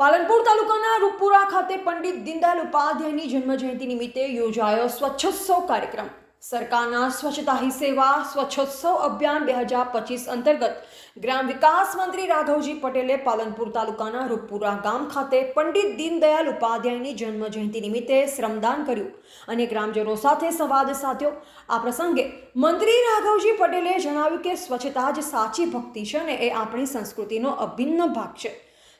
પાલનપુર તાલુકાના રૂપપુરા ખાતે પંડિત દીનદયાલ ઉપાધ્યાયની જન્મજયંતિ નિમિત્તે યોજાયો સ્વચ્છોત્સવ કાર્યક્રમ. સરકારના સ્વચ્છતા હી સેવા સ્વચ્છોત્સવ અભિયાન બે હજાર પચીસ અંતર્ગત ગ્રામ વિકાસ મંત્રી રાઘવજી પટેલે પાલનપુર તાલુકાના રૂપપુરા ગામ ખાતે પંડિત દીનદયાલ ઉપાધ્યાયની જન્મજયંતિ નિમિત્તે શ્રમદાન કર્યું અને ગ્રામજનો સાથે સંવાદ સાધ્યો. આ પ્રસંગે મંત્રી રાઘવજી પટેલે જણાવ્યું કે સ્વચ્છતા જ સાચી ભક્તિ છે અને એ આપણી સંસ્કૃતિનો અભિન્ન ભાગ છે.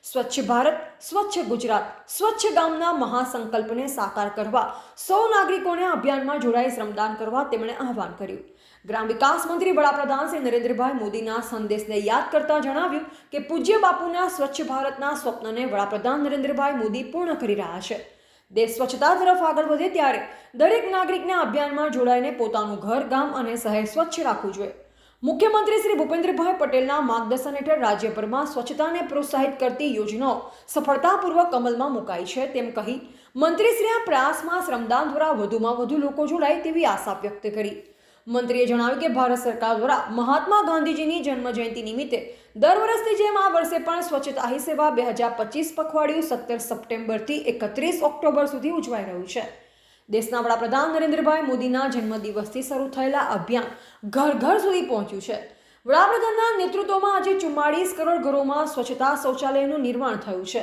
સ્વચ્છ ભારત, સ્વચ્છ ગુજરાત, સ્વચ્છ ગામના મહાસંકલ્પને સાકાર કરવા, સૌ નાગરિકોને અભિયાનમાં જોડાઈ શ્રમદાન કરવા તેમણે આહવાન કર્યું. ગ્રામ વિકાસ મંત્રી વડાપ્રધાન શ્રી નરેન્દ્રભાઈ મોદીના સંદેશને યાદ કરતા જણાવ્યું કે પૂજ્ય બાપુના સ્વચ્છ ભારતના સ્વપ્નને વડાપ્રધાન નરેન્દ્રભાઈ મોદી પૂર્ણ કરી રહ્યા છે. દેશ સ્વચ્છતા તરફ આગળ વધે ત્યારે દરેક નાગરિકને અભિયાનમાં જોડાઈને પોતાનું ઘર, ગામ અને શહેર સ્વચ્છ રાખવું જોઈએ. મુખ્યમંત્રી શ્રી ભૂપેન્દ્રભાઈ પટેલના માર્ગદર્શન હેઠળ રાજ્યભરમાં સ્વચ્છતાને પ્રોત્સાહિત કરતી યોજનાઓ સફળતાપૂર્વક અમલમાં મુકાઈ છે. તેમ કહી મંત્રીશ્રીના પ્રયાસમાં શ્રમદાન દ્વારા વધુમાં વધુ લોકો જોડાય તેવી આશા વ્યક્ત કરી. મંત્રીએ જણાવ્યું કે ભારત સરકાર દ્વારા મહાત્મા ગાંધીજીની જન્મજયંતિ નિમિત્તે દર વર્ષની જેમ આ વર્ષે પણ સ્વચ્છતા હી સેવા બે હજાર પચીસ પખવાડિયું સત્તર સપ્ટેમ્બરથી એકત્રીસ ઓક્ટોબર સુધી ઉજવાઈ રહ્યું છે. દેશના વડાપ્રધાન નરેન્દ્રભાઈ મોદીના જન્મદિવસથી શરૂ થયેલા અભિયાન ઘર ઘર સુધી પહોંચ્યું છે. વડાપ્રધાનના નેતૃત્વમાં આજે ચુમ્માળીસ કરોડ ઘરોમાં સ્વચ્છતા શૌચાલયનું નિર્માણ થયું છે.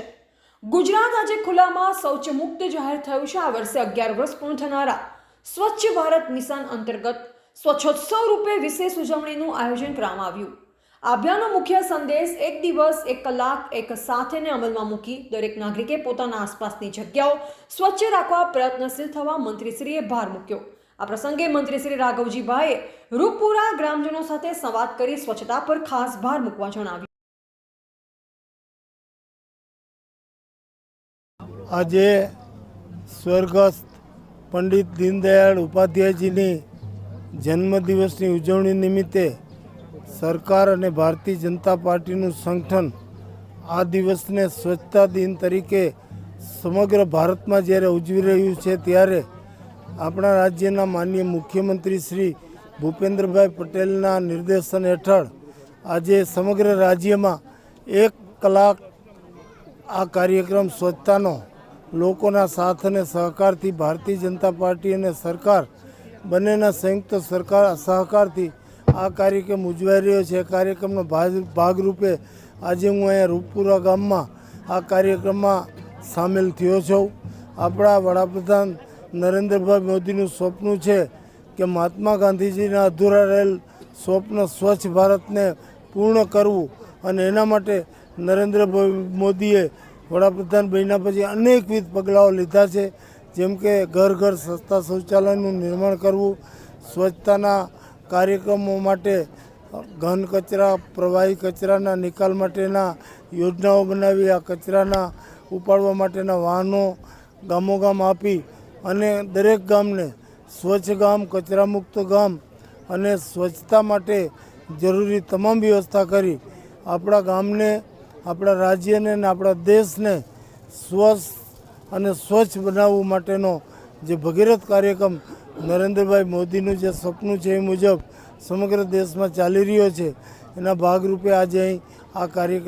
ગુજરાત આજે ખુલ્લામાં શૌચ મુક્ત જાહેર થયું છે. આ વર્ષે અગિયાર વર્ષ પૂર્ણ થનારા સ્વચ્છ ભારત મિશન અંતર્ગત સ્વચ્છોત્સવ રૂપે વિશેષ ઉજવણીનું આયોજન કરવામાં આવ્યું. અભિયાનનો મુખ્ય સંદેશ એક દિવસ, એક કલાક, એક સાથેને અમલમાં મૂકી દરેક નાગરિકે પોતાના આસપાસની જગ્યાઓ સ્વચ્છ રાખવા પ્રયત્નશીલ થવા મંત્રીશ્રીએ ભાર મૂક્યો. આ પ્રસંગે મંત્રી શ્રી રાઘવજીભાઈએ રૂપપુરા ગ્રામજનો સાથે સંવાદ કરી સ્વચ્છતા પર ખાસ ભાર મૂકવા જણાવ્યું. આજે સ્વર્ગસ્થ પંડિત દીનદયાળ ઉપાધ્યાયજીની જન્મદિવસની ઉજવણી નિમિત્તે સરકાર અને ભારતીય જનતા પાર્ટીનું સંગઠન આ દિવસને સ્વચ્છતા દિન તરીકે સમગ્ર ભારતમાં જ્યારે ઉજવી રહ્યું છે ત્યારે આપણા રાજ્યના માનનીય મુખ્યમંત્રી શ્રી ભૂપેન્દ્રભાઈ પટેલના નિર્દેશન હેઠળ આજે સમગ્ર રાજ્યમાં એક કલાક આ કાર્યક્રમ સ્વચ્છતાનો લોકોના સાથ અને સહકારથી ભારતીય જનતા પાર્ટી અને સરકાર બંનેના સંયુક્ત સરકાર સહકારથી આ કાર્યક્રમ ઉજવાઈ રહ્યો છે. કાર્યક્રમનો ભાગ- ભાગરૂપે આજે હું અહીંયા રૂપપુરા ગામમાં આ કાર્યક્રમમાં સામેલ થયો છું. આપણા વડાપ્રધાન નરેન્દ્રભાઈ મોદીનું સ્વપ્ન છે કે મહાત્મા ગાંધીજીના અધૂરા રહેલ સ્વપ્ન સ્વચ્છ ભારતને પૂર્ણ કરવું અને એના માટે નરેન્દ્રભાઈ મોદીએ વડાપ્રધાન બન્યા પછી અનેકવિધ પગલાઓ લીધા છે. જેમ કે ઘર ઘર સસ્તા શૌચાલયનું નિર્માણ કરવું, સ્વચ્છતાના કાર્યક્રમો માટે ઘન કચરા, પ્રવાહી કચરાના નિકાલ માટેના યોજનાઓ બનાવી, આ કચરાના ઉપાડવા માટેના વાહનો ગામોગામ આપી અને દરેક ગામને સ્વચ્છ ગામ, કચરામુક્ત ગામ અને સ્વચ્છતા માટે જરૂરી તમામ વ્યવસ્થા કરી આપણા ગામને, આપણા રાજ્યને અને આપણા દેશને સ્વસ્થ અને સ્વચ્છ બનાવવા માટેનો જે ભગીરથ કાર્યક્રમ નરેન્દ્રભાઈ મોદીનું જે સપનું છે એ મુજબ સમગ્ર દેશમાં ચાલી રહ્યો છે. એના ભાગરૂપે આજે આ કાર્યક્રમ